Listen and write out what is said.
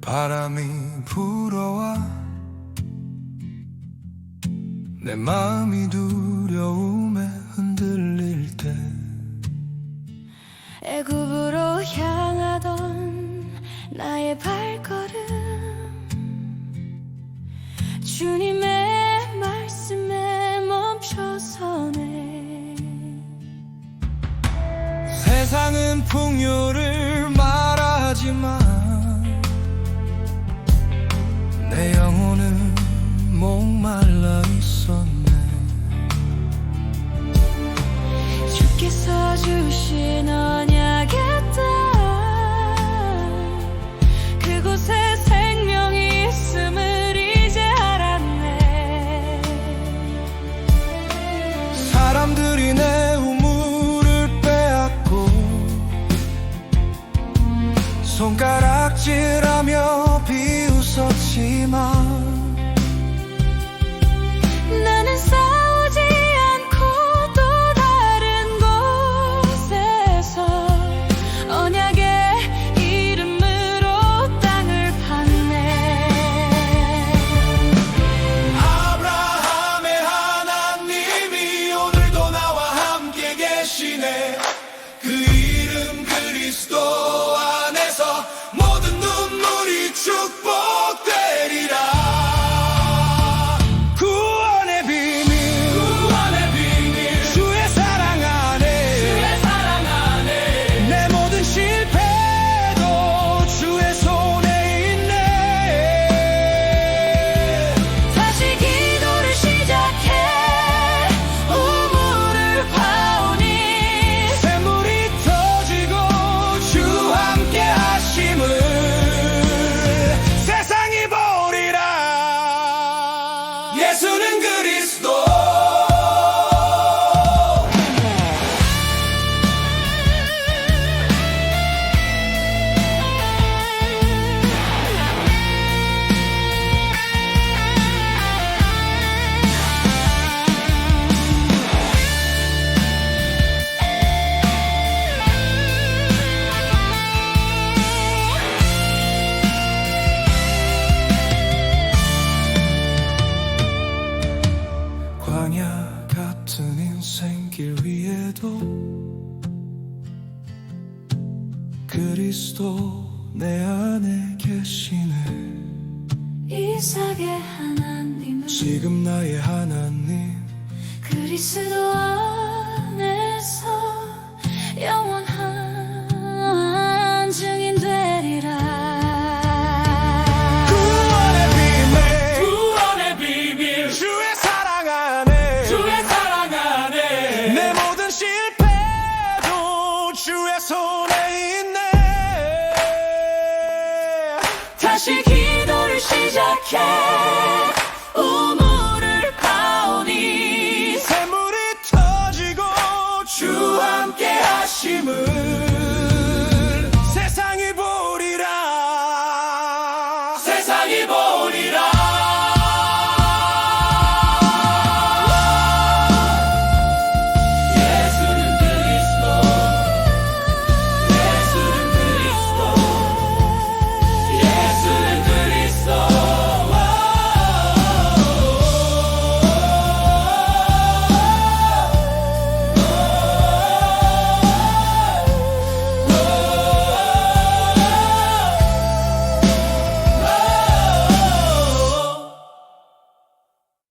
바람이 불어와 내 마음이 두려움에 흔들릴 때 애굽으로 향하던 나의 발걸음. 주님의 말씀에 멈춰서네. 세상은 풍요를 말 내 영혼은 목말라 있었네. 주께서 주신 언 손가락질하며 비웃었지만 그리스도 내 안에 계시네. 이삭의 하나님은 지금 나의 하나님. 그리스도 안에서 다시 기도를 시작해. 우물을 파오니 샘물이 터지고 주 함께 하심을. 세상이 보리라. 세상이 보리라